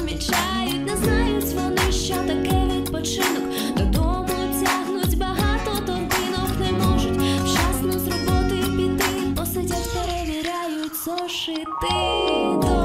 помічають, не знають вони, що таке відпочинок. Додому тягнуть багато торбинок, не можуть вчасно з роботи піти. Посидять, перевіряють зошити.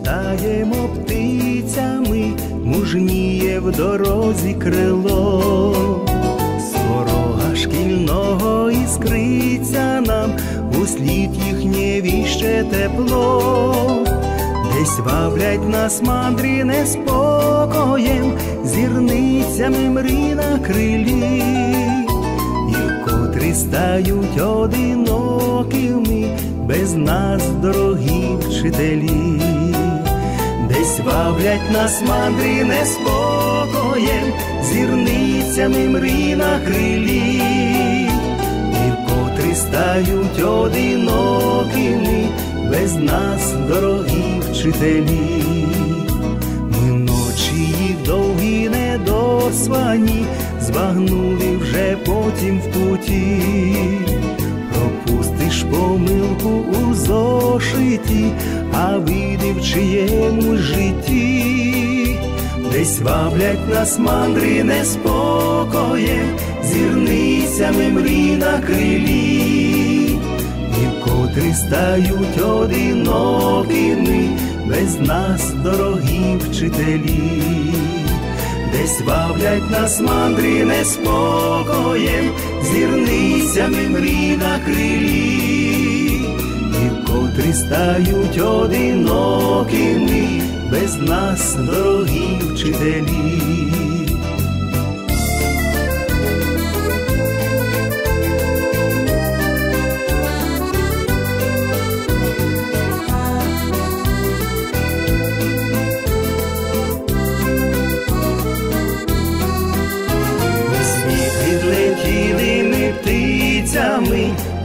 Відлітаємо птицями, мужніє в дорозі крило, Сворога шкільного іскриться нам, у слід їхнє віще тепло, десь вавлять нас мандрі неспокоєм, зірницями мрій на крилі. І котрі стають одинокими без нас, дорогі вчителі, десь вавлять нас мандрі неспокоєм, зірницями мрій на крилі, і котрі стають одинокими без нас, дорогі вчителі. Ми ночі їх довгі недосвані, збагнули вже потім в путі, помилку у зошиті, а види в чиєму житті, десь ваблять нас мандри неспокоєм, зірницями мрій на крилі. І котрі стають одинокими без нас, дорогі вчителі, десь бавлять нас мандрі неспокоєм, зірницями мрій на крилі, стають одинокими без нас, дорогі вчителі.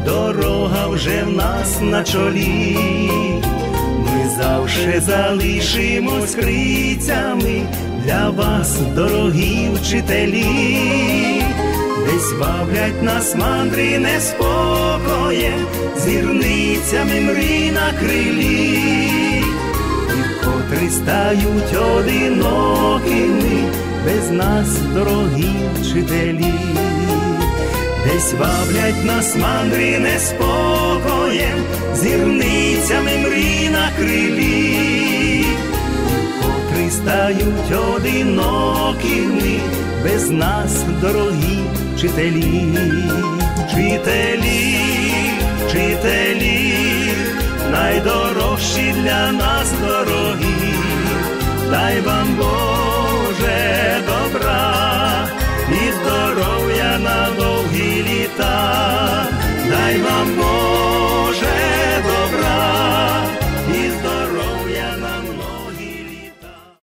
Дорога вже в нас на чолі. Ми завше залишимось крицями для вас, дорогі вчителі, десь вавлять нас мандри неспокоєм, зірницями мрій на крилі, і котрі стають одинокими, без нас дорогі вчителі, десь вавлять нас мандри неспокоєм, зірницями мрій на крилі, котрі стають одинокими, без нас дорогі вчителі, вчителі, вчителі, найдорожчі для нас дорогі, дай вам Боже